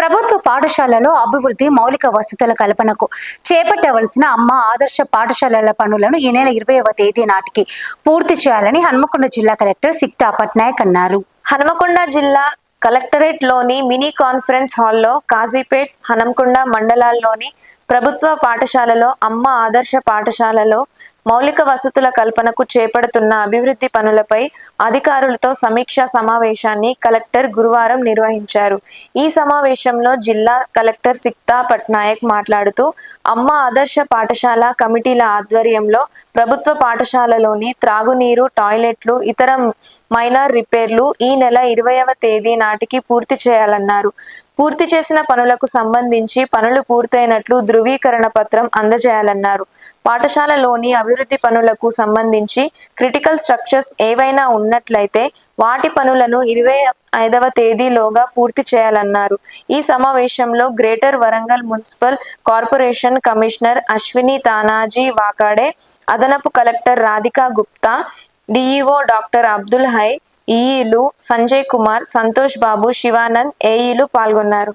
ప్రభుత్వ పాఠశాలలో అభివృద్ధి మౌలిక వసతుల కల్పనకు చేపట్టవలసిన అమ్మ ఆదర్శ పాఠశాలల పనులను ఈ నెల ఇరవైవ తేదీ నాటికి పూర్తి చేయాలని హన్మకొండ జిల్లా కలెక్టర్ సిక్తా పట్నాయక్ అన్నారు. హన్మకొండ జిల్లా కలెక్టరేట్లోని మినీ కాన్ఫరెన్స్ హాల్లో కాజీపేట్ హనంకొండ మండలాల్లోని ప్రభుత్వ పాఠశాలలో అమ్మ ఆదర్శ పాఠశాలలో మౌలిక వసతుల కల్పనకు చేపడుతున్న అభివృద్ధి పనులపై అధికారులతో సమీక్షా సమావేశాన్ని కలెక్టర్ గురువారం నిర్వహించారు. ఈ సమావేశంలో జిల్లా కలెక్టర్ సిక్తా పట్నాయక్ మాట్లాడుతూ అమ్మ ఆదర్శ పాఠశాల కమిటీల ఆధ్వర్యంలో ప్రభుత్వ పాఠశాలలోని త్రాగునీరు టాయిలెట్లు ఇతర మైనర్ రిపేర్లు ఈ నెల ఇరవైవ తేదీ నాటికి పూర్తి చేయాలన్నారు. పూర్తి చేసిన పనులకు సంబంధించి పనులు పూర్తయినట్లు ధృవీకరణ పత్రం అందజేయాలన్నారు. పాఠశాలలోని అభివృద్ధి పనులకు సంబంధించి క్రిటికల్ స్ట్రక్చర్స్ ఏవైనా ఉన్నట్లయితే వాటి పనులను ఇరవై ఐదవ తేదీలోగా పూర్తి చేయాలన్నారు. ఈ సమావేశంలో greater Warangal municipal corporation commissioner Ashwini Tanaji Wakade అదనపు collector Radhika Gupta DEO doctor Abdul Hai ఈఈలు Sanjay Kumar Santosh Babu Shivanand ఏఈలు పాల్గొన్నారు.